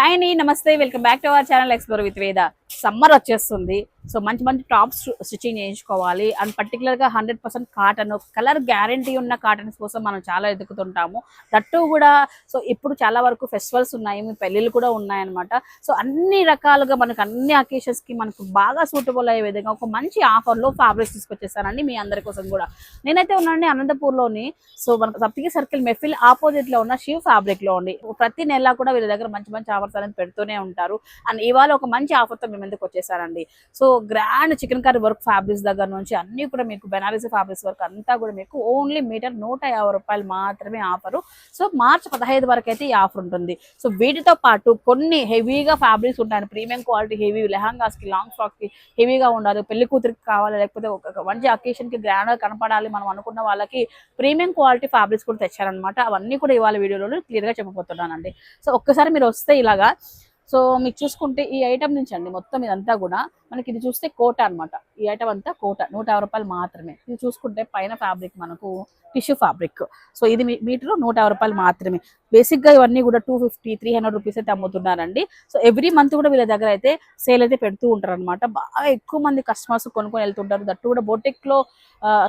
Hi అండి నమస్తే welcome back to our channel explore with Veda summer వచ్చేస్తుంది. So మంచి మంచి టాప్స్ స్టిచ్చింగ్ చేయించుకోవాలి. అండ్ పర్టికులర్గా hundred percent cotton colour guarantee ఉన్న కాటన్స్ కోసం మనం చాలా ఎదుగుతుంటాము దట్టు కూడా సో ఇప్పుడు చాలా వరకు ఫెస్టివల్స్ ఉన్నాయి మీ పెళ్ళిళ్ళు కూడా ఉన్నాయన్నమాట. సో అన్ని రకాలుగా మనకు అన్ని అకేషన్స్కి మనకు బాగా సూటబుల్ అయ్యే విధంగా ఒక మంచి ఆఫర్లో ఫ్యాబ్రిక్స్ తీసుకొచ్చేస్తానండి మీ అందరి కోసం కూడా. నేనైతే ఉన్నానండి అనంతపూర్లోని సో మనకు సప్తికి సర్కిల్ మెఫిల్ ఆపోజిట్లో ఉన్న షివ్ ఫ్యాబ్రిక్లో ఉంది ప్రతి నెల కూడా వీళ్ళ దగ్గర మంచి మంచి ఆఫర్స్ అనేది పెడుతూనే ఉంటారు. అండ్ ఇవాళ ఒక మంచి ఆఫర్ తో వచ్చేసారండి. So grand chikankari work fabrics దగ్గర నుంచి అన్ని కూడా మీకు బెనారసీ ఫ్యాబ్రిక్స్ వర్క్ అంతా కూడా మీకు ఓన్లీ మీటర్ నూట యాభై రూపాయలు మాత్రమే ఆఫర్ సో మార్చ్ పదహైదు వరకు అయితే ఈ ఆఫర్ ఉంటుంది. సో వీటితో పాటు కొన్ని హెవీగా ఫ్యాబ్రిక్స్ ఉంటాయి ప్రీమియం క్వాలిటీ హెవీ లెహంగాస్కి లాంగ్ ఫ్రాక్కి హెవీగా ఉండాలి. పెళ్ళి కూతురికి కావాలి లేకపోతే ఒక మంచి అకేషన్కి గ్రాండ్ కనపడాలి మనం అనుకున్న వాళ్ళకి ప్రీమియం క్వాలిటీ ఫ్యాబ్రిక్స్ కూడా తెచ్చారనమాట అవన్నీ కూడా ఇవాళ వీడియోలో క్లియర్గా చెప్పబోతున్నానండి. సో ఒక్కసారి మీరు వస్తే ఇలాగా సో మీకు చూసుకుంటే ఈ ఐటమ్ నుంచి అండి మొత్తం ఇదంతా కూడా మనకి ఇది చూస్తే కోట అన్నమాట. ఈ ఐటమ్ అంతా కోట నూట యాభై రూపాయలు మాత్రమే. ఇది చూసుకుంటే పైన ఫ్యాబ్రిక్ మనకు టిష్యూ ఫ్యాబ్రిక్ సో ఇది మీ- మీటర్ నూట యాభై రూపాయలు మాత్రమే. బేసిక్గా ఇవన్నీ కూడా two fifty three hundred rupees అయితే అమ్ముతున్నారండి. సో ఎవ్రీ మంత్ కూడా వీళ్ళ దగ్గర అయితే సేల్ అయితే పెడుతూ ఉంటారు అనమాట బాగా ఎక్కువ మంది కస్టమర్స్ కొనుక్కొని వెళ్తుంటారు. దట్టు కూడా బొటెక్లో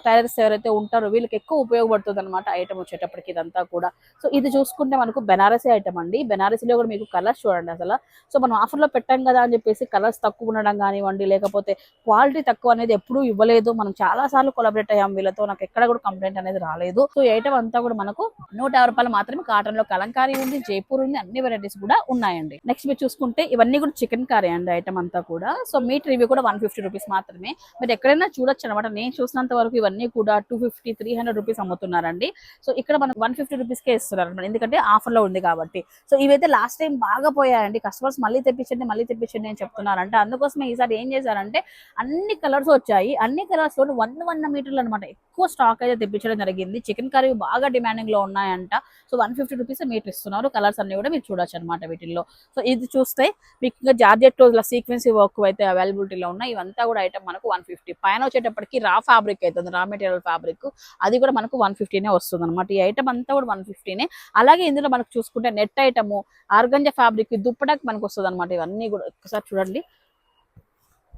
టైలర్స్ ఎవరైతే ఉంటారో వీళ్ళకి ఎక్కువ ఉపయోగపడుతుంది అనమాట ఐటమ్ వచ్చేటప్పటికి ఇదంతా కూడా. సో ఇది చూసుకుంటే మనకు బెనారసీ ఐటమ్ అండి. బెనారసీలో కూడా మీకు కలర్స్ చూడండి అసలు. సో మనం ఆఫర్లో పెట్టాం కదా అని చెప్పేసి కలర్స్ తక్కువ ఉండడం కానివ్వండి లేకపోతే క్వాలిటీ తక్కువ అనేది ఎప్పుడూ ఇవ్వలేదు. మనం చాలా సార్లు కొలబరేట్ అయ్యాం వీళ్ళతో నాకు ఎక్కడ కూడా కంప్లైంట్ అనేది రాలేదు. సో ఈ ఐటమ్ అంతా కూడా మనకు నూట యాభై రూపాయలు మాత్రమే కాటన్లో కలంకారీ ఉంది జైపూర్ ఉంది అన్ని వెరైటీస్ కూడా ఉన్నాయండి. నెక్స్ట్ మీరు చూసుకుంటే ఇవన్నీ కూడా చికెన్ కర్రీ అండి ఐటమ్ అంతా కూడా. సో మీట్ ఇవి కూడా వన్ ఫిఫ్టీ రూపీస్ మాత్రమే. మీరు ఎక్కడైనా చూడొచ్చు అనమాట నేను చూసినంత వరకు ఇవన్నీ కూడా two fifty three hundred rupees అమ్ముతున్నారండి. So ఇక్కడ మనకు వన్ ఫిఫ్టీ రూపీస్కే ఇస్తున్నారు అనమాట ఎందుకంటే ఆఫర్లో ఉంది కాబట్టి. సో ఇవైతే లాస్ట్ టైం బాగా పోయాయండి. కస్టమర్స్ మళ్ళీ తెప్పించండి మళ్ళీ తెప్పించండి అని చెప్తున్నారంట. అందుకోసమే ఈసారి ఏం చేశారంటే అన్ని కలర్స్ వచ్చాయి. అన్ని కలర్స్ తోటి వన్ వన్ మీటర్లు అనమాట ఎక్కువ స్టాక్ అయితే తెప్పించడం జరిగింది. చికెన్ కర్రీ బాగా డిమాండింగ్లో ఉన్నాయంట. So one fifty rupees metre ఇస్తున్నారు. కలర్స్ అన్ని కూడా మీరు చూడొచ్చు అనమాట వీటిల్లో. సో ఇది చూస్తే మీకు ఇంకా జార్జెట్ రోజుల సీక్వెన్సీ వర్క్ అయితే అవైలబిలిటీలో ఉన్నాయి. ఇవంతా కూడా ఐటమ్ మనకు వన్ ఫిఫ్టీ పైన వచ్చేటప్పటికి రా ఫ్యాబ్రిక్ అవుతుంది రా మెటీరియల్ ఫ్యాబ్రిక్ అది కూడా మనకు వన్ ఫిఫ్టీనే వస్తుంది అనమాట ఈ ఐటమ్ అంతా కూడా వన్ ఫిఫ్టీనే అలాగే ఇందులో మనకు చూసుకుంటే నెట్ ఐటమ్ ఆర్గంజ ఫ్యాబ్రిక్ దుప్పటకు పనికి వస్తుంది అనమాట ఇవన్నీ కూడా ఒకసారి చూడండి.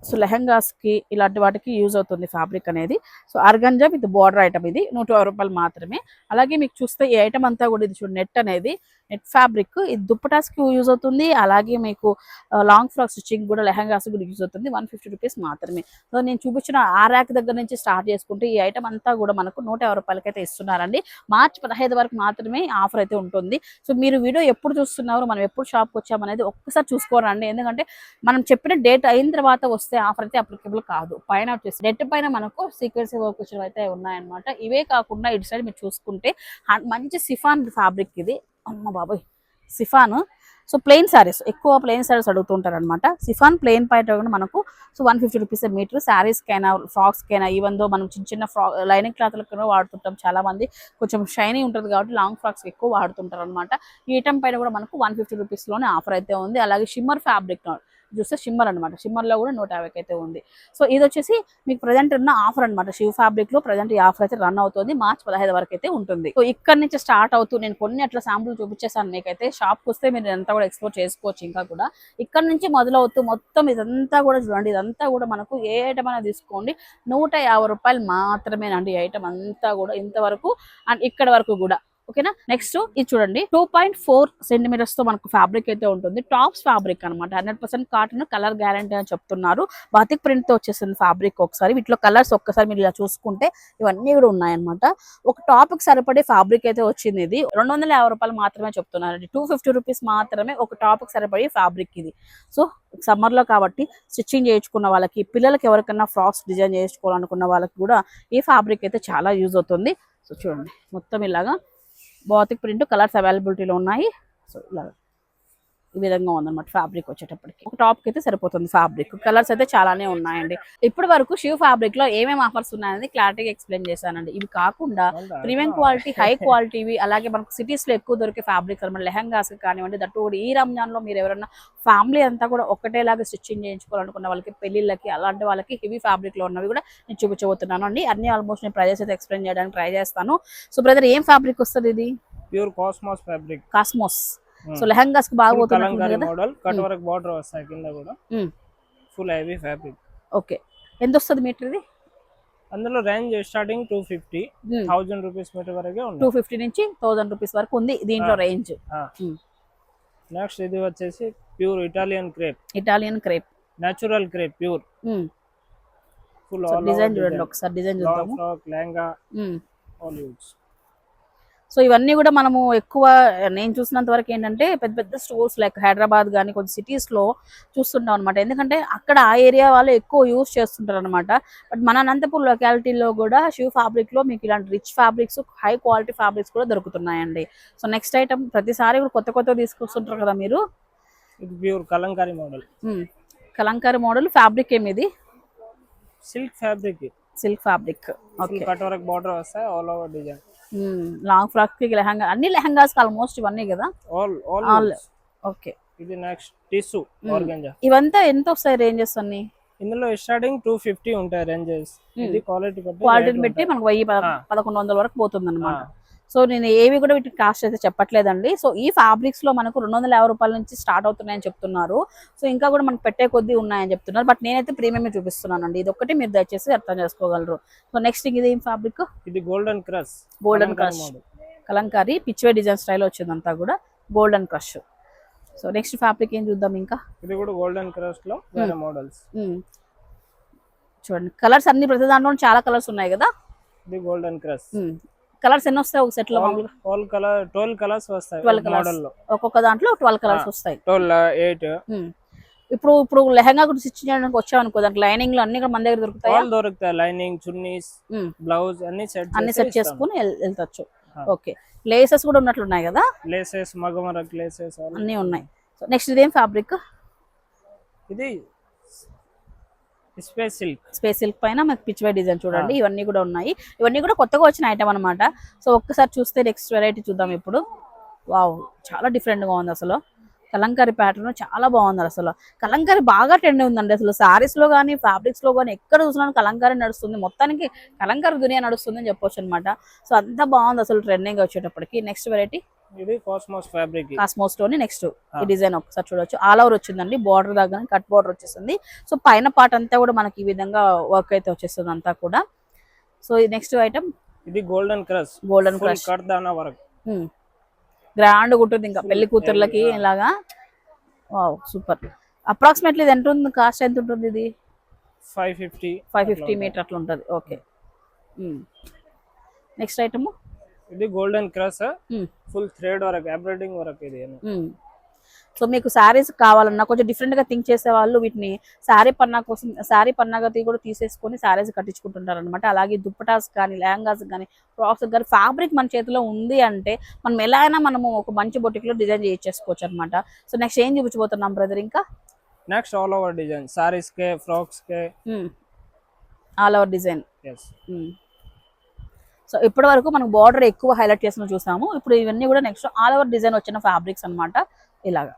సో లెహంగాస్కి ఇలాంటి వాటికి యూజ్ అవుతుంది ఫ్యాబ్రిక్ అనేది. So organza with border item ఇది. నూట రూపాయలు మాత్రమే. అలాగే మీకు చూస్తే ఈ ఐటమ్ అంతా కూడా ఇది చూడండి నెట్ అనేది. Net fabric. ఇది దుప్పటాస్కి యూజ్ అవుతుంది. అలాగే మీకు లాంగ్ ఫ్రాక్ స్టిచ్చింగ్ కూడా లెహంగాస్ కూడా యూజ్ అవుతుంది. వన్ ఫిఫ్టీ రూపీస్ మాత్రమే. సో నేను చూపించిన ఆ ర్యాక్ దగ్గర నుంచి స్టార్ట్ చేసుకుంటే ఈ ఐటమ్ అంతా కూడా మనకు నూట యాభై రూపాయలకి అయితే ఇస్తున్నారండి. మార్చి పదహైదు వరకు మాత్రమే ఆఫర్ అయితే ఉంటుంది. సో మీరు వీడియో ఎప్పుడు చూస్తున్నారు మనం ఎప్పుడు షాప్కి వచ్చామనేది ఒక్కసారి చూసుకోరండి ఎందుకంటే మనం చెప్పిన డేట్ అయిన తర్వాత వస్తే ఆఫర్ అయితే అప్లికబుల్ కాదు. పైన వచ్చేసి డెట్ పైన మనకు సీక్వెన్సీ వర్క్ అయితే ఉన్నాయన్నమాట. ఇవే కాకుండా ఇటు సైడ్ మీరు చూసుకుంటే మంచి సిఫాన్ ఫ్యాబ్రిక్ ఇది. అమ్మ బాబాయ్. సిఫాన్. So plain saris. ఎక్కువ ప్లెయిన్ శారీస్ అడుగుతుంటారు అనమాట సిఫాన్ ప్లెయిన్ పైట కూడా మనకు so one fifty rupees metre. శారీస్కైనా ఫ్రాక్స్కైనా ఈవెన్ దో మనం చిన్న చిన్న ఫ్రాక్ లైనింగ్ క్లాత్లకైనా కూడా వాడుతుంటాం చాలా మంది కొంచెం షైనీ ఉంటుంది కాబట్టి లాంగ్ ఫ్రాక్స్ ఎక్కువ వాడుతుంటారు అనమాట ఈ ఐటమ్ పైన కూడా మనకు వన్ ఫిఫ్టీ రూపీస్లోనే ఆఫర్ అయితే ఉంది. అలాగే షిమ్మర్ ఫ్యాబ్రిక్ చూస్తే షిమ్మర్ అనమాట షిమ్మర్లో కూడా నూట యాభైకి అయితే ఉంది. సో ఇది వచ్చేసి మీకు ప్రజెంట్ ఉన్న ఆఫర్ అనమాట షివ్ ఫ్యాబ్రిక్లో ప్రజెంట్ ఈ ఆఫర్ అయితే రన్ అవుతుంది. మార్చ్ పదహైదు వరకు అయితే ఉంటుంది. సో ఇక్కడ నుంచి స్టార్ట్ అవుతూ నేను కొన్ని అట్లా శాంపుల్ చూపించేసాను మీకైతే. షాప్కి వస్తే మీరు ఎంత కూడా ఎక్స్ప్లోర్ చేసుకోవచ్చు ఇంకా కూడా. ఇక్కడ నుంచి మొదలవుతూ మొత్తం ఇదంతా కూడా చూడండి. ఇదంతా కూడా మనకు ఏ ఐటమ్ అయినా తీసుకోండి. నూట యాభై రూపాయలు మాత్రమేనండి ఐటమ్ అంతా కూడా ఇంతవరకు. అండ్ ఇక్కడ వరకు కూడా. ఓకేనా? నెక్స్ట్ ఇది చూడండి. టూ పాయింట్ ఫోర్ సెంటీమీటర్స్తో మనకు ఫ్యాబ్రిక్ అయితే ఉంటుంది. టాప్స్ ఫ్యాబ్రిక్ అనమాట hundred percent cotton colour guarantee అని చెప్తున్నారు. బాతిక్ ప్రింట్తో వచ్చేసింది ఫ్యాబ్రిక్ ఒకసారి. వీటిలో కలర్స్ ఒక్కసారి మీరు ఇలా చూసుకుంటే ఇవన్నీ కూడా ఉన్నాయన్నమాట. ఒక టాప్కి సరిపడే ఫ్యాబ్రిక్ అయితే వచ్చింది ఇది. రెండు వందల యాభై రూపాయలు మాత్రమే చెప్తున్నారు టూ ఫిఫ్టీ రూపీస్ మాత్రమే ఒక టాప్కి సరిపడే ఫ్యాబ్రిక్ ఇది. సో సమ్మర్లో కాబట్టి స్టిచ్చింగ్ చేయించుకున్న వాళ్ళకి పిల్లలకి ఎవరికైనా ఫ్రాక్స్ డిజైన్ చేయించుకోవాలనుకున్న వాళ్ళకి కూడా ఈ ఫ్యాబ్రిక్ అయితే చాలా యూజ్ అవుతుంది. సో చూడండి. మొత్తం ఇలాగా బాతిక్ ప్రింట్ కలర్స్ అవైలబిలిటీలో ఉన్నాయి. సో ఇలా ఈ విధంగా ఉందన్నమాట ఫ్యాబ్రిక్ వచ్చేటప్పటికి. ఒక టాప్ అయితే సరిపోతుంది ఫ్యాబ్రిక్ కలర్స్ అయితే చాలానే ఉన్నాయండి. ఇప్పటి వరకు షివ్ ఫ్యాబ్రిక్లో ఏమేమి ఆఫర్స్ ఉన్నాయని క్లారిటీగా ఎక్స్ప్లెయిన్ చేశానండి. ఇవి కాకుండా ప్రీమియం క్వాలిటీ హై క్వాలిటీవి అలాగే మనకు సిటీస్లో ఎక్కువ దొరికే ఫ్యాబ్రిక్స్ అనమాట లెహంగాస్ కానివ్వండి దట్టు కూడా ఈ రంజాన్లో మీరు ఎవరైనా ఫ్యామిలీ అంతా కూడా ఒకటేలాగా స్టిచ్చింగ్ చేయించుకోవాలనుకున్న వాళ్ళకి పెళ్ళిళ్ళకి అలాంటి వాళ్ళకి హెవీ ఫ్యాబ్రిక్లో ఉన్నవి కూడా నేను చూపించబోతున్నాను అండి. అన్ని ఆల్మోస్ట్ నేను ప్రైజెస్ అయితే ఎక్స్ప్లెయిన్ చేయడానికి ట్రై చేస్తాను. సో బ్రదర్ ఏం ఫ్యాబ్రిక్ వస్తుంది ఇది? Pure cosmos fabric cosmos so లెహంగాస్కి బాగా కదా మోడల్ కట్ వర్క్ బార్డర్ వస్తాయి కింద కూడా. ఫుల్ హెవీ ఫ్యాబ్రిక్ ఓకే ఎంత వస్తుంది మీటర్ ఇది? అందులో range starting two fifty thousand rupees metre వరకే టూ ఉంది ఫిఫ్టీ నుంచి థౌసండ్ రూపీస్ వరకు ఉంది దీంట్లో రేంజ్ నెక్స్ట్ ఇది వచ్చేసి pure Italian crepe Italian crepe natural crepe pure full design చూడండి ఒకసారి డిజైన్ చూద్దాము. లెహంగా. ఆల్ యూజ్ సో ఇవన్నీ కూడా మనము ఎక్కువ నేను చూసినంత వరకు ఏంటంటే పెద్ద పెద్ద స్టోర్స్ లైక్ హైదరాబాద్ కానీ కొన్ని cities లో చూస్తుంటాం అనమాట ఎందుకంటే అక్కడ ఆ ఏరియా వాళ్ళు ఎక్కువ యూస్ చేస్తుంటారు అనమాట బట్ మన అనంతపూర్ లొకాలిటీలో కూడా షూ ఫ్యాబ్రిక్లో మీకు ఇలాంటి rich fabrics high quality fabrics కూడా దొరుకుతున్నాయండి. సో నెక్స్ట్ ఐటమ్ ప్రతిసారి కూడా కొత్త కొత్త తీసుకొస్తుంటారు కదా మీరు? ఇది pure kalamkari model um. Kalamkari model fabric ఏమి ఇది silk fabric silk fabric cut work border వస్తాయి all over design long frock lehenga అన్ని లెహంగాస్ ఆల్మోస్ట్ ఇవన్నీ కదా? All all. ఓకే ఇది నెక్స్ట్ టిష్యూ ఆర్గంజా ఇవంతా ఎంత వస్తాయి రేంజెస్ అన్ని? ఇందులో స్టార్టింగ్ టూ ఫిఫ్టీ ఉంటాయి రేంజెస్ ఇది క్వాలిటీ బట్టి క్వాలిటీని rate బట్టి. మనకు వెయ్యి. పదకొండు వందల వరకు పోతుంది ఆ, అనమాట సో నేను ఏవి కూడా వీటికి కాస్ట్ అయితే చెప్పట్లేదండి. సో ఈ ఫ్యాబ్రిక్స్లో మనకు రెండు వందల యాభై రూపాయల నుంచి స్టార్ట్ అవుతున్నాయని చెప్తున్నారు. సో ఇంకా కూడా మనకు పెట్టే కొద్దీ ఉన్నాయని చెప్తున్నారు. బట్ నేనైతే ప్రీమియం చూపిస్తున్నానండి. ఇది ఒకటి మీరు దయచేసి అర్థం చేసుకోగలరు. సో నెక్స్ట్ ఇది ఏం ఫ్యాబ్రిక్ ఇది golden crush golden crush kalamkari pichwai design style వచ్చిందంతా కూడా golden crush so next fabric ఏం చూద్దాం ఇంకా? ఇది కూడా గోల్డెన్ క్రష్లో వేరే మోడల్స్ ఉమ్. చూడండి. కలర్స్ అన్ని ప్రతి దాంట్లో చాలా కలర్స్ ఉన్నాయి కదా? ఇది గోల్డెన్ క్రష్ కలర్స్ ఎన్ని వస్తాయి ఒక సెట్లో కలర్ ట్వెల్వ్ కలర్స్ వస్తాయి 12 colours. మోడల్లో. ఒక్కొక్క దాంట్లో ట్వెల్వ్ కలర్స్ వస్తాయి. Twelve eight. ఇప్పుడు ఇప్పుడు లెహంగా స్టిచ్ చేయడానికి వచ్చాం అనుకో దానికి లైనింగ్ అన్ని కూడా మన దగ్గర దొరుకుతాయా? దొరుకుతాయి. లైనింగ్ చున్నీస్. బ్లౌజ్ అన్ని సెట్ అన్ని సెట్ చేసుకుని వెళ్- వెళ్తొచ్చు. ఓకే. లేసెస్ కూడా ఉన్నట్లు ఉన్నాయి కదా? లేసెస్ మగమరక్ లేసెస్ అన్ని. ఉన్నాయి. సో నెక్స్ట్ ఇదేం ఫ్యాబ్రిక్ ఇది స్పేస్ సిల్క్. స్పేస్ సిల్క్ పైన మనకి పిచ్ వై డిజైన్ చూడండి. ఇవన్నీ కూడా ఉన్నాయి. ఇవన్నీ కూడా కొత్తగా వచ్చిన ఐటమ్ అన్నమాట. సో ఒక్కసారి చూస్తే నెక్స్ట్ వెరైటీ చూద్దాం ఇప్పుడు. వావ్ చాలా different గా ఉంది అసలు. కలంకారీ ప్యాటర్న్ చాలా బాగుంది అసలు. కలంకారీ బాగా ట్రెండ్ ఉందండి అసలు. సారీస్లో కానీ ఫ్యాబ్రిక్స్లో కానీ ఎక్కడ చూసినా కలంకారీ నడుస్తుంది. మొత్తానికి కలంకారీ దునియా నడుస్తుంది అని చెప్పొచ్చు అనమాట సో అంత బాగుంది అసలు ట్రెండింగ్ వచ్చేటప్పటికి. నెక్స్ట్ వెరైటీ ఇది కాస్మోస్ ఫ్యాబ్రిక్ కాస్మోస్లోని నెక్స్ట్ ఈ డిజైన్ ఒకసారి చూడొచ్చు. ఆల్ ఓవర్ వచ్చిందండి. బార్డర్ దగ్గర కట్ బార్డర్ వచ్చేసింది. సో పైన పార్ట్ అంతా కూడా మనకి ఈ విధంగా వర్క్ అయితే వచ్చేస్తుంది అంతా కూడా. సో ఈ నెక్స్ట్ ఐటమ్ ఇది golden crush golden crush cut దానా వర్క్ గ్రాండ్ ఉంటుంది ఇంకా. పెళ్ళి కూతుర్లకి ఇలాగా. వావ్ సూపర్ అప్రాక్సిమేట్లీ ఇది ఎంత ఉంటుంది కాస్ట్ ఎంత ఉంటుంది ఇది? Five fifty five fifty meter అట్లా ఉంటుంది. ఓకే నెక్స్ట్ ఐటమ్ ఇది golden crush full thread work embroiding work ఇది సో మీకు శారీస్ కావాలన్నా కొంచెం డిఫరెంట్గా థింక్ చేసే వాళ్ళు వీటిని శారీ పన్నా కోసం శారీ పన్నాగా కూడా తీసేసుకొని శారీస్ కట్టించుకుంటుంటారు అనమాట అలాగే దుప్పటాస్ కానీ లెహంగాస్ కానీ ఫ్రాక్స్ కానీ ఫ్యాబ్రిక్ మన చేతిలో ఉంది అంటే మనం ఎలా అయినా మనము ఒక మంచి బొటిక్లో డిజైన్ చేయించేసుకోవచ్చు అనమాట సో నెక్స్ట్ ఏం చూపించబోతున్నాం బ్రదర్ ఇంకా? Next all over design saris కే ఫ్రాక్స్ కే. ఆల్ ఓవర్ డిజైన్ ఎస్ సో ఇప్పటి వరకు మనకు బార్డర్ ఎక్కువ హైలైట్ చేసిన చూసాము. ఇప్పుడు ఇవన్నీ కూడా నెక్స్ట్ ఆల్ ఓవర్ డిజైన్ వచ్చిన ఫ్యాబ్రిక్స్ అన్నమాట ఇలాగా.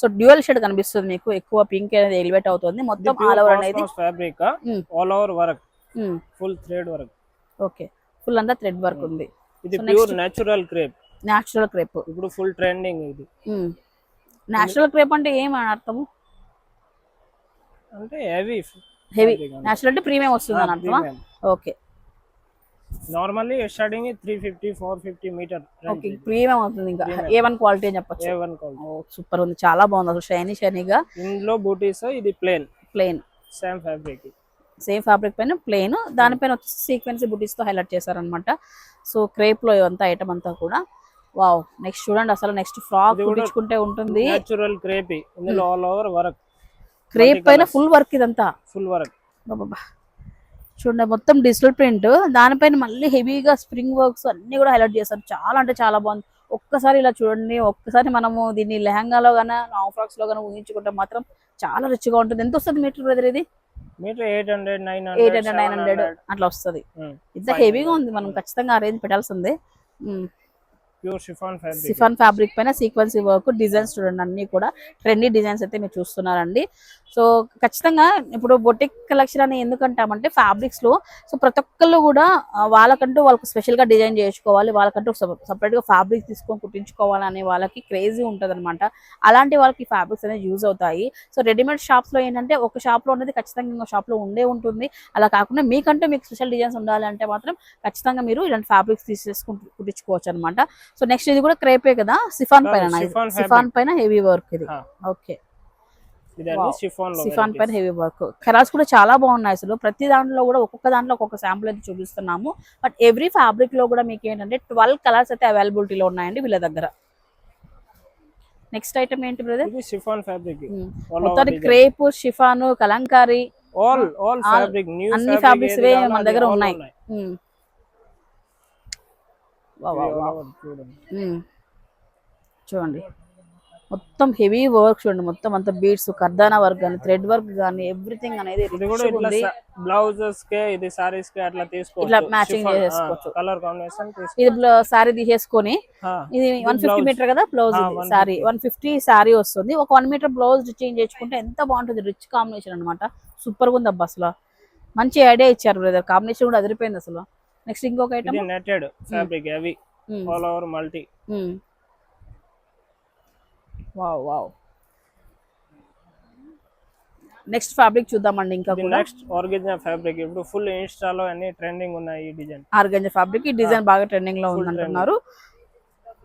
సో డ్యూయల్ షేడ్ కనిపిస్తుంది మీకు. ఎక్కువ పింక్ అనేది ఎలివేట్ అవుతుంది. మొత్తం ఆల్ ఓవర్ అనేది fabric. All over work full thread work okay full అంతా థ్రెడ్ వర్క్ ఉంది. ఇది pure natural crepe natural crepe ఇప్పుడు ఫుల్ ట్రెండింగ్ ఇది. న్యాచురల్ క్రేప్ అంటే ఏం అర్థము? అంటే హెవీ హెవీ న్యాచురల్ అంటే ప్రీమియం వస్తుంది అని అర్థమా? Okay normally starting three fifty four fifty meter okay premium అవుతుంది ఇంకా. ఏ వన్ క్వాలిటీ అని చెప్పొచ్చు. ఏ వన్ కాల్ సూపర్ ఉంది. చాలా బాగుంది అసలు షైనీ షైనీగా ఇందులో బూటీస్ ఇది plane plain same fabric same fabric పైన ప్లెయిన్ దానిపైన వచ్చేసి సీక్వెన్స్ బుటీస్తో హైలైట్ చేశారనమాట సో క్రేప్లో అంతా ఐటమ్ అంతా కూడా. వావ్ నెక్స్ట్ చూడండి అసలు నెక్స్ట్ ఫ్రాక్ కుట్టించుకుంటే ఉంటుంది. నేచురల్ క్రేప్ ఇందులో ఆల్ ఓవర్ వర్క్ క్రేప్ పైన ఫుల్ వర్క్ ఇదంతా. ఫుల్ వర్క్ బాబా చూడండి మొత్తం డిజిటల్ ప్రింట్. దానిపైన మళ్ళీ హెవీగా స్ప్రింగ్ వర్క్స్ అన్ని కూడా హైలైట్ చేశారు. చాలా అంటే చాలా బాగుంది. ఒక్కసారి ఇలా చూడండి. ఒక్కసారి మనము దీన్ని లెహంగాలో గానా లాంగ్ ఫ్రాక్స్లో గానా ఊహించుకుంటే మాత్రం చాలా రిచ్గా ఉంటుంది. ఎంత వస్తుంది మీటర్ బ్రదర్ ఇది? Meter eight hundred nine eight hundred nine hundred అట్లా వస్తుంది. ఇంత హెవీగా ఉంది. మనం ఖచ్చితంగా ఆ రేంజ్ పెట్టాల్సిందే pure chiffon fabric. Chiffon fabric పైన సీక్వెన్సీ వర్క్ డిజైన్స్ చూడండి అన్ని కూడా ట్రెండీ డిజైన్స్ అయితే మీరు చూస్తున్నారండి. సో ఖచ్చితంగా ఇప్పుడు బొటిక్ కలెక్షన్ అని ఎందుకంటామంటే ఫ్యాబ్రిక్స్లో సో ప్రతి ఒక్కళ్ళు కూడా వాళ్ళకంటూ వాళ్ళకు స్పెషల్గా డిజైన్ చేసుకోవాలి వాళ్ళకంటూ సపరేట్గా ఫ్యాబ్రిక్ తీసుకొని కుట్టించుకోవాలనే వాళ్ళకి క్రేజీ ఉంటది అలాంటి వాళ్ళకి ఫ్యాబ్రిక్స్ అనేది యూజ్ అవుతాయి. సో రెడీమేడ్ షాప్స్లో ఏంటంటే ఒక షాప్లో ఉన్నది ఖచ్చితంగా ఇంకో షాప్లో ఉండే ఉంటుంది. అలా కాకుండా మీకంటూ మీకు స్పెషల్ డిజైన్స్ ఉండాలంటే మాత్రం ఖచ్చితంగా మీరు ఇలాంటి ఫ్యాబ్రిక్స్ తీసేసుకుంటూ కుట్టించుకోవచ్చు అనమాట సో నెక్స్ట్ ఇది కూడా క్రేపే కదా? సిఫాన్ పైన సిఫాన్ పైన హెవీ వర్క్ ఇది. ఓకే. సిఫాన్ పైన హెవీ వర్క్. కలర్స్ కూడా చాలా బాగున్నాయి అసలు. ప్రతి దాంట్లో కూడా ఒక్కొక్క దాంట్లో ఒక్కొక్క శాంపుల్ అయితే చూపిస్తున్నాము. బట్ ఎవ్రీ ఫ్యాబ్రిక్లో కూడా మీకు ఏంటంటే ట్వెల్వ్ కలర్స్ అయితే అవైలబిలిటీలో ఉన్నాయండి వీళ్ళ దగ్గర. నెక్స్ట్ ఐటమ్ ఏంటి బ్రదర్ షిఫాన్ ఫ్యాబ్రిక్ మొత్తానికి crepe chiffon kalamkari all all All- fabric new అన్ని వే మన దగ్గర ఉన్నాయి. చూడండి. మొత్తం హెవీ వర్క్ చూడండి. మొత్తం అంత బీడ్స్ కర్దానా వర్క్ కానీ థ్రెడ్ వర్క్ కానీ ఎవ్రీథింగ్ అనేది బ్లౌజెస్ కే ఇది సారీస్ కే అట్లా తీసుకోవచ్చు. ఇట్లా matching చేసేసుకోవచ్చు. కలర్ కాంబినేషన్ ఇది సారీ తీసేసుకొని ఇది వన్ ఫిఫ్టీ. మీటర్ కదా బ్లౌజ్ ఆ, ఇది 150. సారీ వన్ ఫిఫ్టీ సారీ వస్తుంది. ఒక వన్ మీటర్ బ్లౌజ్ చేంజ్ చేసుకుంటే ఎంత బాగుంటుంది రిచ్ కాంబినేషన్ అనమాట సూపర్గా ఉంది అబ్బా అసలు. మంచి ఐడియా ఇచ్చారు బ్రదర్ కాంబినేషన్ కూడా అదిరిపోయింది అసలు. నెక్స్ట్ ఇంకొక ఐటమ్ నెట్టెడ్ ఫ్యాబ్రిక్ అవి all over multi wow wow next fabric చూద్దామండి ఇంకా నెక్స్ట్ ఆర్గెంజా ఫ్యాబ్రిక్ ఇప్పుడు ఫుల్ ఇన్స్టాలో అన్ని ట్రెండింగ్ ఉన్నాయి ఈ డిజైన్ ఆర్గంజా ఫ్యాబ్రిక్ ఈ డిజైన్ బాగా ట్రెండింగ్లో ఉంది అంటున్నారు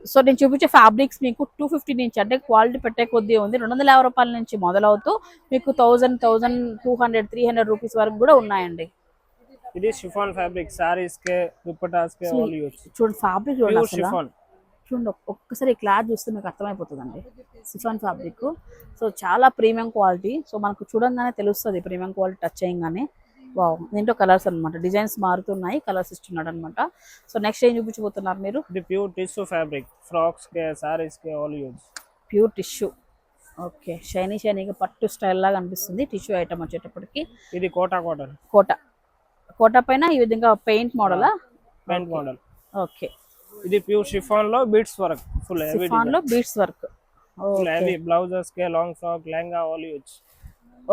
సో నేను చూపించే ఫ్యాబ్రిక్స్ మీకు టూ ఫిఫ్టీ నుంచి అంటే క్వాలిటీ పెట్టే కొద్దీ ఉంది. రెండు వందల యాభై రూపాయల నుంచి మొదలవుతూ మీకు thousand thousand two hundred three hundred rupees వరకు కూడా ఉన్నాయండి. ఇది షిఫాన్ ఫ్యాబ్రిక్ సారీస్ కే దుప్పటాస్ కే ఆల్ యూజ్ చూడండి ఫ్యాబ్రిక్ చూడండి అసలు. షిఫాన్. చూడండి ఒక్- ఒక్కసారి క్లాత్ చూస్తే మీకు అర్థమైపోతుందండి. Chiffon fabric. సో చాలా ప్రీమియం క్వాలిటీ. సో మనకు చూడంగానే తెలుస్తుంది ప్రీమియం క్వాలిటీ టచ్ చేయగానే. వావ్ దీంట్లో కలర్స్ అన్నమాట. డిజైన్స్ మారుతున్నాయి కలర్స్ ఇస్తున్నాడు అనమాట సో నెక్స్ట్ ఏం చూపించబోతున్నారు మీరు? ఇది ప్యూర్ టిష్యూ ఫ్యాబ్రిక్. ఫ్రాక్స్ కే సారీస్ కే all use pure tissue. Okay shiny షైనీగా పట్టు స్టైల్ లాగా అనిపిస్తుంది. టిష్యూ ఐటమ్ వచ్చేటప్పటికి. ఇది కోటా కాటన్. కోట. కోట పైన ఈ విధంగా పెయింట్ మోడలా? Paint model. ఓకే. ఇది ప్యూర్ షిఫాన్లో beads work full heavy సిఫాన్లో beads work. Full heavy blouses కే long frock lehenga all use.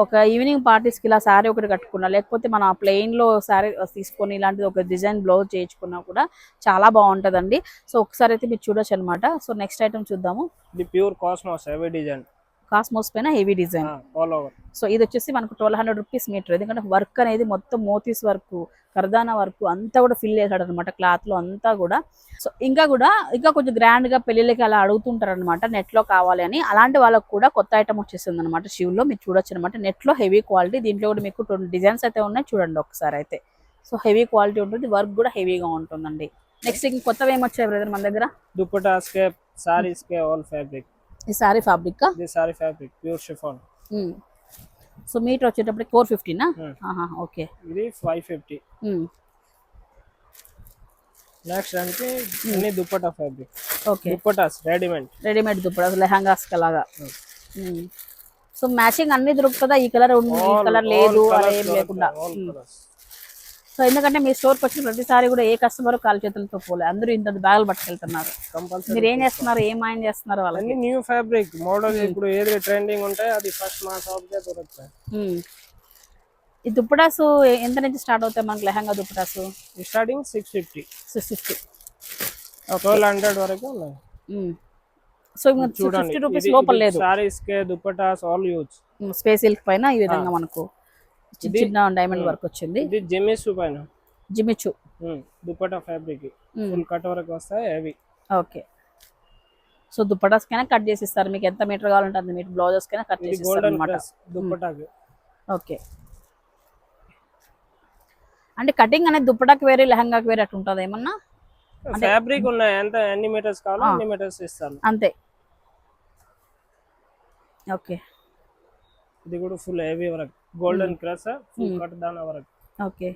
ఒక ఈవినింగ్ పార్టీస్కి ఇలా శారీ ఒకటి కట్టుకున్నా లేకపోతే మన ప్లెయిన్లో శారీ తీసుకొని ఇలాంటిది ఒక డిజైన్ బ్లౌజ్ చేయించుకున్నా కూడా చాలా బాగుంటదండి. సో ఒకసారి అయితే మీరు చూడొచ్చు అనమాట సో నెక్స్ట్ ఐటమ్ చూద్దాము. ఇది pure cosmos heavy design. Cosmos పైన heavy design all over so ఇది వచ్చేసి మనకు ట్వెల్వ్ హండ్రెడ్ రూపీస్ మీటర్ ఎందుకంటే వర్క్ అనేది మొత్తం మోతీస్ వర్క్ కర్దానా వర్క్ అంతా కూడా ఫిల్ చేశాడు అనమాట క్లాత్లో అంతా కూడా. సో ఇంకా కూడా ఇంకా కొంచెం గ్రాండ్గా పెళ్ళిళ్ళకి అలా అడుగుతుంటారు అనమాట నెట్లో కావాలి అని. అలాంటి వాళ్ళకి కూడా కొత్త ఐటమ్ వచ్చేసింది అనమాట షివ్లో. మీరు చూడొచ్చు అనమాట. నెట్లో హెవీ క్వాలిటీ దీంట్లో కూడా మీకు రెండు డిజైన్స్ అయితే ఉన్నాయి. చూడండి ఒకసారి అయితే. సో హెవీ క్వాలిటీ ఉంటుంది. వర్క్ కూడా హెవీగా ఉంటుందండి. నెక్స్ట్ ఇంక కొత్తవి ఏమొచ్చాయి బ్రదర్ మన దగ్గర? దుప్పటాస్ కే సారీస్ కే ఆల్ ఫ్యాబ్రిక్ ఈ సారీ ఫ్యాబ్రిక్ ఇది sari fabric pure chiffon so meter వచ్చేటప్పటికి ఫోర్ ఫిఫ్టీనా Hmm. ఓకే ఇది ఫైవ్ ఫిఫ్టీ నెక్స్ట్ అంటే అన్ని dupatta fabric okay dupattas readymade readymade దుప్పటి లెహంగాస్ లాగా సో మ్యాచింగ్ అన్ని దొరుకుతుందా? ఈ కలర్ ఉంది ఈ కలర్ లేదు అలా ఏం లేకుండా. సో ఎందుకంటే మీ స్టోర్కి వచ్చిన ప్రతిసారి కూడా ఏ కస్టమర్ కాలు చేతులతో పోలే. అందరూ ఇంత బ్యాగులు పట్టుకెళ్తున్నారు. మీరు ఏం చేస్తున్నారు? ఏం మాయం చేస్తున్నారు వాళ్ళకి? New fabric. మోడల్ ఇప్పుడు ఏది ట్రెండింగ్ ఉంటాయి అది ఫస్ట్ మా షాప్ కే దొరుకుతాయి. మ్మ్. ఈ దుప్పటాసు ఎంత నుంచి స్టార్ట్ అవుతాయి మనకి lehenga dupattas? Starting six fifty six fifty twelve hundred వరకు ఉన్నాయి. సో ఫిఫ్టీ రూపీస్ లోపల లేదు. సారీస్ కే dupattas all use space silk పైన ఈ విధంగా మనకు చిన్న చిన్న డైమండ్ వర్క్ వచ్చింది. ఇది జెమిసు పైన. జిమిచు ఉమ్, దుప్పటా ఫ్యాబ్రిక్ ఫుల్ కట్ వరకు వస్తాయి హెవీ ఓకే. సో దుప్పటాస్ కైనా కట్ చేసి ఇస్తారు మీకు ఎంత మీటర్ కావాలంటే అంత మీటర్ బ్లౌజెస్ కైనా కట్ చేసి ఇస్తారు ప్లస్ దుప్పటాకి ఓకే. అంటే కటింగ్ అనేది దుప్పటాకి వేరే లెహంగాకి వేరే అట్లా ఉంటుంది ఏమన్నా? ఫ్యాబ్రిక్ ఉన్నాయి. ఎంత ఎన్ని మీటర్స్ కావాలో అన్ని మీటర్స్ ఇస్తాను. అంతే. ఓకే. ఇది కూడా ఫుల్ హెవీ వరకు గోల్డెన్ క్రస్? కట్ దాని వరకు. ఓకే.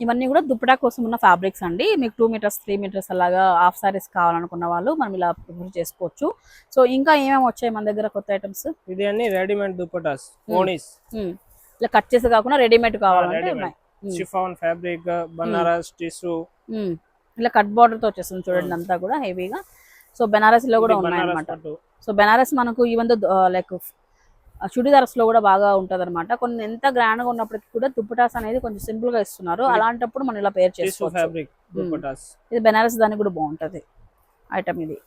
ఇవన్నీ కూడా దుప్పటా కోసం ఉన్న ఫ్యాబ్రిక్స్ అండి. మీకు టూ మీటర్స్ త్రీ మీటర్స్ అలాగా హాఫ్ సారీస్ కావాలనుకున్న వాళ్ళు మనం ఇలా ప్రిఫర్ చేసుకోవచ్చు. సో ఇంకా ఏమేమి వచ్చాయి మన దగ్గర కొత్త ఐటమ్స్ ఇది అన్ని రెడీమేడ్ దుప్పటాస్ ఓనీస్ ఇలా కట్ చేసి కాకుండా రెడీమేడ్ కావాలంటే రెడీమేడ్. ఉన్నాయి. Chiffon fabric Banaras tissue. మ్మ్. ఇలా కట్ బార్డర్తో వచ్చేస్తుంది చూడండి అంతా కూడా హెవీగా. సో బెనారస్లో కూడా ఉన్నాయి అనమాట. సో బెనారస్ మనకు ఈవెన్ లైక్ చుడిదార్స్లో కూడా బాగా ఉంటది అనమాట కొన్ని ఎంత గ్రాండ్గా ఉన్నప్పటికీ కూడా దుప్పటాస్ అనేది కొంచెం సింపుల్గా ఇస్తున్నారు అలాంటప్పుడు మనం ఇలా పేర్ చేసుకోవచ్చు. దుపటాస్ ఇది బెనారస్ దానికి కూడా బాగుంటది. ఐటమ్ ఇది.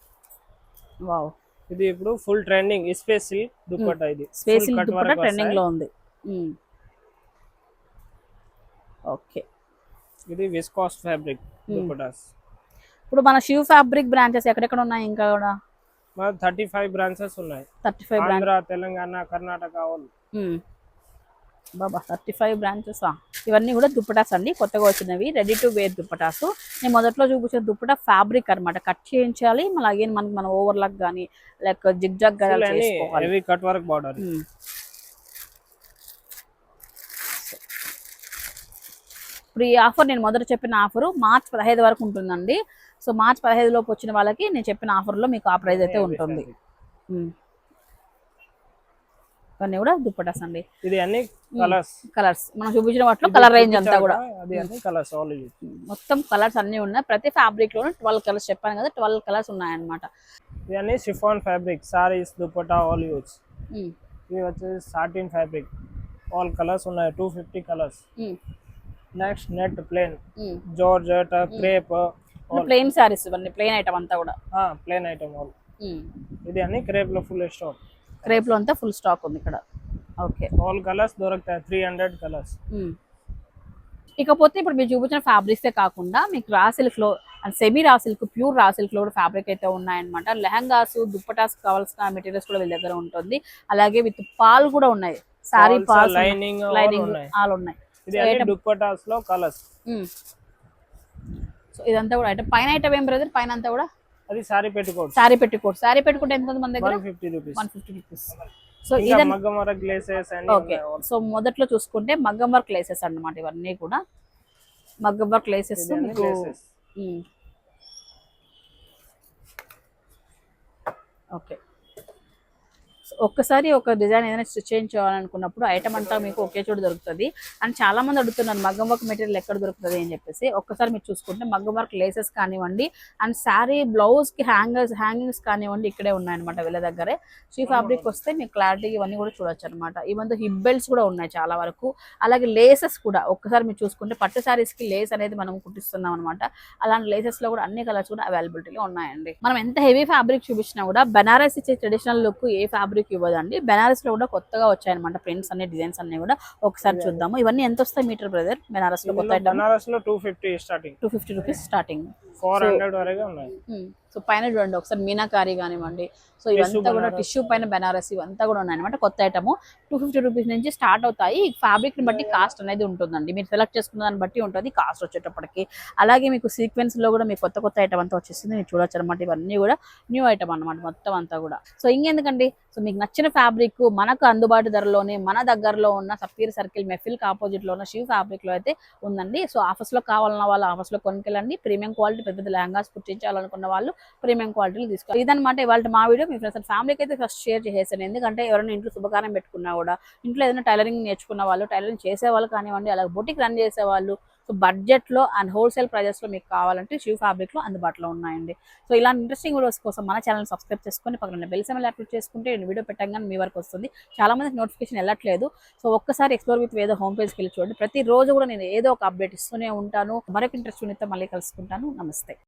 వావ్ ఇది ఇప్పుడు ఫుల్ ట్రెండింగ్ స్పేస్ దుపట్టా ఇది. Space dupatta trending. లో ఉంది. ఓకే ఇది విస్కాస్ ఫ్యాబ్రిక్ దుపటాస్ ఇప్పుడు మన షూ ఫ్యాబ్రిక్ బ్రాంచెస్ ఎక్కడెక్కడ ఉన్నాయి ఇంకా కూడా? మన థర్టీ ఫైవ్ బ్రాంచెస్ ఉన్నాయి. Thirty five Andhra Telangana Karnataka. బాబా థర్టీ ఫైవ్ బ్రాంచెస్ ఇవన్నీ కూడా దుప్పటాస్ అండి. కొత్తగా వచ్చినవి. Ready to wear dupattas. నేను మొదట్లో చూపించిన దుప్పటా ఫ్యాబ్రిక్ అన్నమాట. కట్ చేయించాలి. మళ్ళీ అగైన్ మనకి మనం ఓవర్లాక్ కానీ like zig zag heavy cut work border. ఇప్పుడు ఈ ఆఫర్ నేను మొదట చెప్పిన ఆఫర్ మార్చ్ పదహైదు వరకు ఉంటుందండి. సో మార్చ్ పదహైదు లోపు వచ్చిన వాళ్ళకి నేను చెప్పిన ఆఫర్లో మీకు ఆ ప్రైస్ అయితే ఉంటుంది. ఉమ్. ఇవన్నీ కూడా దుప్పటాస్ అండి. ఇది అన్ని కలర్స్. కలర్స్. మనం చూపించిన వాటిలో కలర్ రేంజ్ అంతా కూడా. అన్ని కలర్స్ మొత్తం కలర్స్ అన్ని ఉన్నాయి. ప్రతి ఫ్యాబ్రిక్లోనే ట్వెల్వ్ కలర్స్ చెప్పాను కదా ట్వెల్వ్ కలర్స్ ఉన్నాయన్నమాట. ఇది అన్ని chiffon fabric saris dupatta all use ఇది వచ్చేసి సాటిన్ ఫ్యాబ్రిక్ ఆల్ కలర్స్ ఉన్నాయి. Two fifty colours. Next net plane georgette crepe plain saris ఇవన్నీ ప్లెయిన్ ఐటమ్ అంతా కూడా. ప్లేన్ ఐటమ్ ఆల్ ఇది అన్ని క్రేప్లో ఫుల్ స్టాక్ క్రేప్లో అంతా ఫుల్ స్టాక్ ఉంది ఇక్కడ. ఓకే ఆల్ కలర్స్ దొరుకుతాయి త్రీ హండ్రెడ్ కలర్స్ ఇకపోతే ఇప్పుడు మీరు చూపించిన ఫ్యాబ్రిక్సే కాకుండా మీకు రా సిల్క్లో అండ్ సెమీ రా సిల్క్ ప్యూర్ రా సిల్క్లో కూడా ఫ్యాబ్రిక్ అయితే ఉన్నాయన్నమాట. లెహంగాస్ దుప్పటాస్ కావాల్సిన మెటీరియల్స్ కూడా వీళ్ళ దగ్గర ఉంటుంది. అలాగే విత్ పాల్ కూడా ఉన్నాయి. సారీ పాల్ లైనింగ్ ఆల్ ఉన్నాయి. దుప్పటాస్లో కలర్స్ సో ఇదంతా కూడా. ఐటమ్ పైన ఐటమ్ ఏం బ్రదర్ పైన అంతా కూడా? అది సారీ పెట్టుకోవచ్చు. సారీ పెట్టుకోవచ్చు. సారీ పెట్టుకుంటే ఎంత మన దగ్గర? One fifty rupees. One fifty rupees. So మగ్గం వరకు అన్ని ఓకే సో మొదట్లో చూసుకుంటే మగ్గం వర్క్ లేసెస్ అన్నమాట ఇవన్నీ కూడా. మగ్గం వర్క్ లేసెస్ ఇది మీకు. ఓకే ఒక్కసారి ఒక డిజైన్ ఏదైనా స్టిచ్ చేయించాలనుకున్నప్పుడు ఐటమ్ అంతా మీకు ఒకే చోట దొరుకుతుంది. అండ్ చాలా మంది అడుగుతున్నారు మగ్గం వర్క్ మెటీరియల్ ఎక్కడ దొరుకుతుంది? అని చెప్పేసి. ఒక్కసారి మీరు చూసుకుంటే మగ్గం వర్క్ లేసెస్ కానివ్వండి అండ్ శారీ బ్లౌజ్కి హ్యాంగర్స్ హ్యాంగింగ్స్ కానివ్వండి ఇక్కడే ఉన్నాయన్నమాట వీళ్ళ దగ్గరే. షీ ఫ్యాబ్రిక్ వస్తే మీకు క్లారిటీ ఇవన్నీ కూడా చూడొచ్చు అనమాట ఈవెన్ హిప్ బెల్ట్స్ కూడా ఉన్నాయి చాలా వరకు. అలాగే లేసెస్ కూడా ఒక్కసారి మీరు చూసుకుంటే పట్టు sarees కి లేస్ అనేది మనం కుట్టిస్తున్నాం అనమాట అలాంటి లేసెస్లో కూడా అన్ని కలర్స్ కూడా అవైలబిలిటీలో ఉన్నాయండి. మనం ఎంత హెవీ ఫ్యాబ్రిక్ చూపించినా కూడా బెనారస్ ఇచ్చే ట్రెడిషనల్ లుక్ ఏ ఫ్యాబ్రిక్ ఇవ్వదండి. బెనారస్లో కూడా కొత్తగా వచ్చాయన్నమాట ప్రింట్స్ అన్ని డిజైన్స్ అన్ని కూడా. ఒకసారి చూద్దాము. ఇవన్నీ ఎంత వస్తాయి మీటర్ బ్రదర్? బెనారస్లో కొత్త బనారస్లో two fifty starting two fifty rupees starting four hundred వరకు ఉన్నాయి. సో పైన చూడండి ఒకసారి మీనాకారి కానివ్వండి. సో ఇవంతా కూడా టిష్యూ పైన బెనారస్ ఇవంతా కూడా ఉన్నాయి అనమాట కొత్త ఐటమ్ టూ ఫిఫ్టీ రూపీస్ నుంచి స్టార్ట్ అవుతాయి. ఫ్యాబ్రిక్ని బట్టి కాస్ట్ అనేది ఉంటుందండి. మీరు సెలెక్ట్ చేసుకున్న దాన్ని బట్టి ఉంటుంది కాస్ట్ వచ్చేటప్పటికి. అలాగే మీకు సీక్వెన్స్లో కూడా మీకు కొత్త కొత్త ఐటమ్ అంతా వచ్చేసింది మీరు చూడొచ్చు అనమాట ఇవన్నీ కూడా న్యూ ఐటమ్ అన్నమాట మొత్తం అంతా కూడా. సో ఇంకెందుకండి? సో మీకు నచ్చిన ఫ్యాబ్రిక్ మనకు అందుబాటు ధరలోనే మన దగ్గరలో ఉన్న సఫీర్ సర్కిల్ మెఫిల్ ఆపోజిట్లో ఉన్న షూ ఫ్యాబ్రిక్లో అయితే ఉందండి. సో ఆఫర్స్లో కావాలన్న వాళ్ళు ఆఫర్స్లో కొనుకెళ్ళండి ప్రీమియం క్వాలిటీ పెద్ద పెద్ద లెహంగాస్ కుట్టించాలనుకున్న వాళ్ళు ప్రీమియం క్వాలిటీలు తీసుకోవాలి. ఇదనమాట ఇవాళ మా వీడియో. మీ ఫ్రెండ్స్ ఫ్యామిలీకి అయితే ఫస్ట్ షేర్ చేసేసాను. ఎందుకంటే ఎవరైనా ఇంట్లో శుభకారం పెట్టుకున్నా కూడా ఇంట్లో ఏదైనా టైలరింగ్ నేర్చుకున్న వాళ్ళు టైలరింగ్ చేసేవాళ్ళు కానివ్వండి అలాగే బొటిక్ రన్ చేసేవాళ్ళు సో బడ్జెట్లో అండ్ హోల్సేల్ ప్రైజెస్లో మీకు కావాలంటే షూ ఫ్యాబ్రిక్లో అందుబాటులో ఉన్నాయండి. సో ఇలాంటి ఇంట్రెస్టింగ్ వీడియోస్ కోసం మన ఛానల్ సబ్స్క్రైబ్ చేసుకొని పక్కన బెల్ సెమెల్ యాక్టివేట్ చేసుకుంటే నేను వీడియో పెట్టగానే మీ వరకు వస్తుంది. చాలా మందికి నోటిఫికేషన్ వెళ్ళట్లేదు. సో ఒక్కసారి ఎక్స్ప్లోర్ విత్ ఏదో హోమ్ పేజ్కి వెళ్ళి చూడండి. ప్రతి రోజు కూడా నేను ఏదో ఒక అప్డేట్ ఇస్తూనే ఉంటాను. మరొక ఇంట్రెస్ట్ మళ్ళీ కలుసుకుంటాను. నమస్తే.